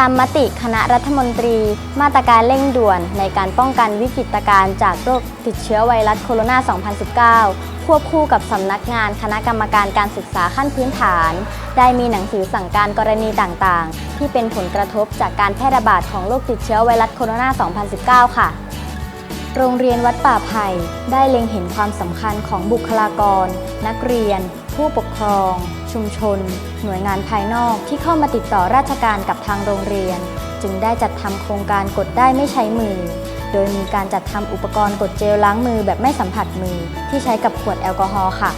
ตามมติคณะรัฐมนตรี มาตรการเร่งด่วนในการป้องกันวิกฤตการณ์จากโรคติดเชื้อไวรัสโคโรนา 2019 ควบคู่กับสำนักงานคณะกรรมการการศึกษาขั้นพื้นฐาน ได้มีหนังสือสั่งการกรณีต่างๆ ที่เป็นผลกระทบจากการแพร่ระบาดของโรคติดเชื้อไวรัสโคโรนา 2019 ค่ะ โรงเรียนวัดป่าไผ่ได้เล็งเห็นความสำคัญของบุคลากร นักเรียน ผู้ปกครอง ชุมชน หน่วยงานภายนอกที่เข้ามาติดต่อราชการกับทางโรงเรียน จึงได้จัดทำโครงการกดได้ไม่ใช้มือ โดยมีการจัดทำอุปกรณ์กดเจลล้างมือแบบไม่สัมผัสมือที่ใช้กับขวดแอลกอฮอล์ค่ะ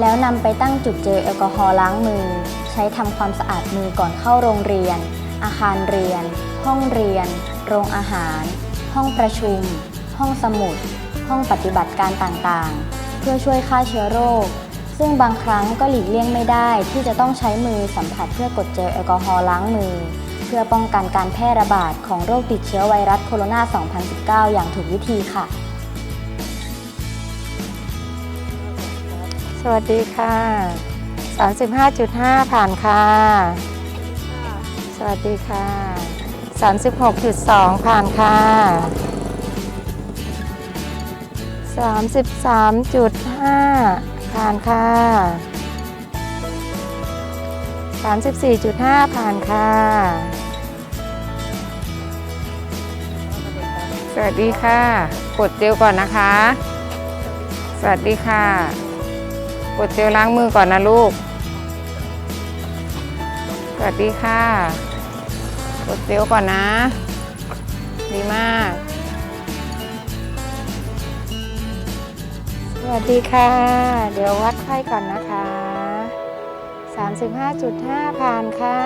แล้วนำไปตั้งจุดเจลแอลกอฮอล์ล้างมือ ใช้ทำความสะอาดมือก่อนเข้าโรงเรียน อาคารเรียน ห้องเรียน โรงอาหาร ห้องประชุม ห้องสมุด ห้องปฏิบัติการต่างๆ เพื่อช่วยฆ่าเชื้อโรค ซึ่งบางครั้งก็หลีกเลี่ยงไม่ได้ที่จะต้องใช้มือสัมผัสเพื่อกดเจลแอลกอฮอล์ล้างมือ เพื่อป้องกันการแพร่ระบาดของโรคติดเชื้อไวรัสโคโรนา 2019 อย่างถูกวิธีค่ะ วัสดีค่ะ 35.5 ผ่านค่ะ สวัสดีค่ะ 36.2 ผ่านค่ะ 33.5 ผ่านค่ะ 34.5 ผ่านค่ะ สวัสดีค่ะ กดเจลก่อนนะคะ สวัสดีค่ะ กดเจลล้างมือก่อนนะลูก สวัสดีค่ะ กดเจลก่อนนะ ดีมาก สวัสดีค่ะ เดี๋ยววัดไข้ก่อนนะคะ 35.5 ผ่านค่ะ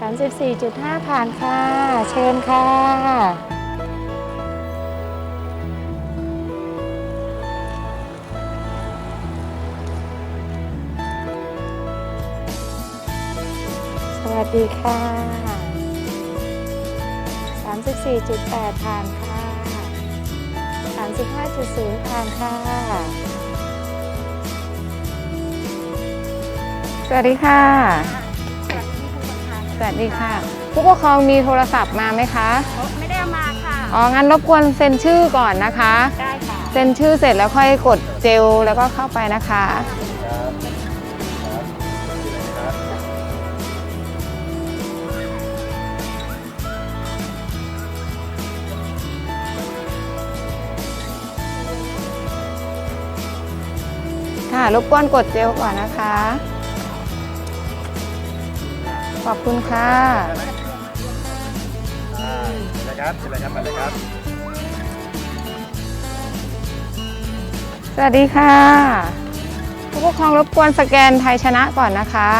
34.5 ผ่านค่ะ เชิญค่ะ วัสดีค่ะ 34.8 ผ่านค่ะ 35.0 ผ่านค่ะ สวัสดีค่ะ สวัสดีค่ะ ผู้ปกครองมีโทรศัพท์มาไหมคะ ไม่ได้เอามาค่ะ อ๋อ งั้นรบกวนเซ็นชื่อก่อนนะคะ ได้ค่ะ เซ็นชื่อเสร็จแล้วค่อยกดเจลแล้วก็เข้าไปนะคะ ค่ะรบกวนกดเจลก่อนนะคะ ขอบคุณค่ะอ่าเชิญเลยครับเชิญเลยครับมาเลยครับ สวัสดีค่ะ ผู้ปกครองรบกวนสแกนไทยชนะก่อนนะคะ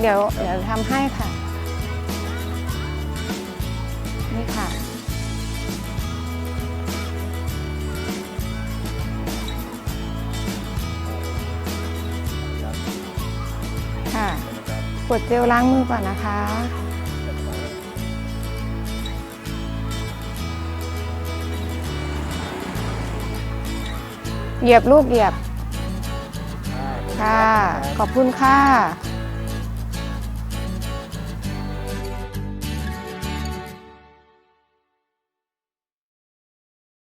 เดี๋ยวเดี๋ยวทำให้ค่ะ นี่ค่ะค่ะ กดเจลล้างมือก่อนนะคะ เหยียบลูกเหยียบ ค่ะ ขอบคุณค่ะ